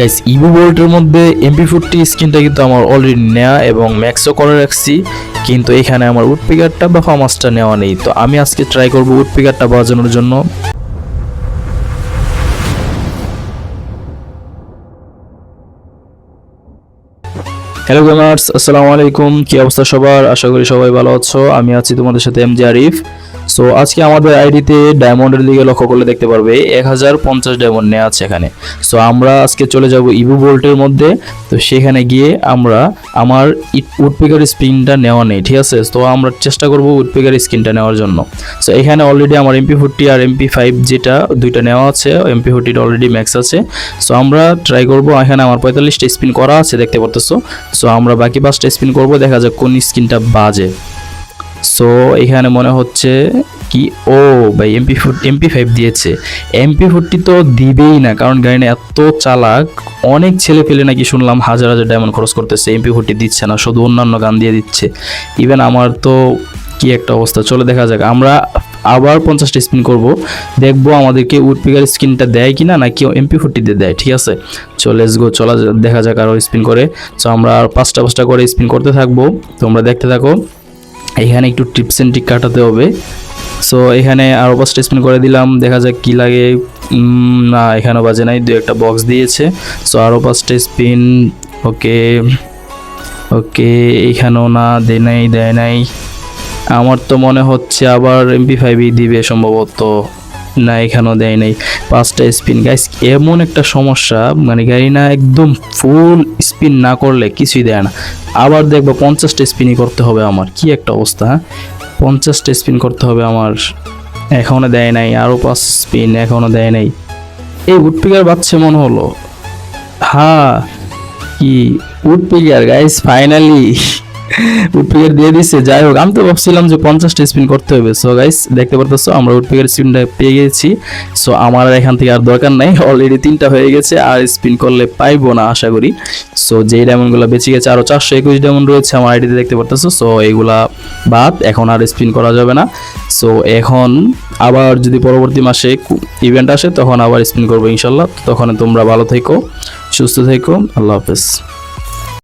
Guys Ivo বোল্টের মধ্যে MP forty স্কিনটা কিন্তু আমার অলরেডি নেওয়া এবং ম্যাক্সও করে রাখছি। কিন্তু এখানে আমার উড পিকারটা বা ফার্মাসটা নেওয়া নেই। তো আমি আজকে ট্রাই করব উড পিকারটা বাজানোর জন্য। হ্যালো গেমার্স আসসালামু আলাইকুম। কি অবস্থা সবার? আশা করি সবাই ভালো আছো। আমি আছি তোমাদের সাথে এম জে আরিফ সো আজকে আমাদের আইডিতে ডায়মন্ডের দিকে লক্ষ্য করলে দেখতে পারবে, এক হাজার পঞ্চাশ ডায়মন্ড নেওয়া আছে এখানে। সো আমরা আজকে চলে যাব ইভু বোল্টের মধ্যে। তো সেখানে গিয়ে আমরা আমার উডপিকার স্পিনটা নেওয়া নেই, ঠিক আছে? তো আমরা চেষ্টা করব উডপিকার স্কিনটা নেওয়ার জন্য। সো এখানে অলরেডি আমার এমপি ফোরটি আর এমপি ফাইভ যেটা দুইটা নেওয়া আছে এমপি ফোরটিটা অলরেডি ম্যাক্স আছে। সো আমরা ট্রাই করব, এখানে আমার পঁয়তাল্লিশটা স্পিন করা আছে, দেখতে পারতেছো? সো আমরা বাকি পাঁচটা স্পিন করব, দেখা যাক কোন স্কিনটা বাজে। সো এখানে মনে হচ্ছে কি? ও, ভাই এমপি ফোর এমপি ফাইভ দিয়েছে। এমপি ফোরটি তো দিবেই না, কারণ গাড়ি এত চালাক। অনেক ছেলে পেলে নাকি শুনলাম হাজার হাজার ডায়মন্ড খরচ করতেছে এমপি ফোরটি দিচ্ছে না, শুধু অন্যান্য গান দিয়ে দিচ্ছে। ইভেন আমার তো কি একটা অবস্থা, চলে দেখা যাক। আমরা আবার পঞ্চাশটা স্পিন করব, দেখব আমাদেরকে উডপিকার স্কিনটা দেয় কি না নাকি এমপি ফোরটি দিয়ে দেয়, ঠিক আছে? চলে গো চলা দেখা যাক আরও স্পিন করে। সো আমরা পাঁচটা পাঁচটা করে স্পিন করতে থাকব। তোমরা দেখতে থাকো। এখানে একটু টিপস অ্যান্ড টিক কাটাতে হবে। সো এখানে আর ওভার স্টেসমেন্ট করে দিলাম। দেখা যাক কী লাগে। না, এখানেও বাজে নাই। দু একটা বক্স দিয়েছে। সো আর ওভার স্পিন ওকে ওকে এখানেও না দে নাই, দেয় নাই। আমার তো মনে হচ্ছে আবার এমপি ফাইভই দিবে সম্ভবত। না, এখানেও দেয় নাই। পাঁচটা স্পিন গাইস এমন একটা সমস্যা মানে গাড়ি না একদম ফুল স্পিন না করলে কিছুই দেয় না। আবার দেখব পঞ্চাশটা স্পিনই করতে হবে আমার। কি একটা অবস্থা হ্যাঁ? পঞ্চাশটা স্পিন করতে হবে আমার। এখনও দেয় নাই আরও পাঁচ স্পিন এখনও দেয় নাই। এই উডপিকার বাচ্চা মনে হলো। হ্যাঁ কি উডপিকার গাইস ফাইনালি উডপিকার দিয়ে দিচ্ছে যাই হোক, আমি তো ভাবছিলাম যে পঞ্চাশটা স্পিন করতে হবে। সো গাইস দেখতে পারতেছো, আমরা উডপিকার স্পিনটা পেয়ে গেছি। সো আমার এখান থেকে আর দরকার নাই অলরেডি তিনটা হয়ে গেছে, আর স্পিন করলে পাইবো না, আশা করি। সো যেই ডায়মন্ডগুলো বেঁচে গেছে আরও চারশো একুশ ডায়মন্ড রয়েছে আমার আইডিতে দেখতে পারতেছো। সো এইগুলা বাদ, এখন আর স্পিন করা যাবে না। সো এখন আবার যদি পরবর্তী মাসে ইভেন্ট আসে, তখন আবার স্পিন করব ইনশাল্লাহ। তখন তোমরা ভালো থেকো, সুস্থ থেকো। আল্লাহ হাফেজ।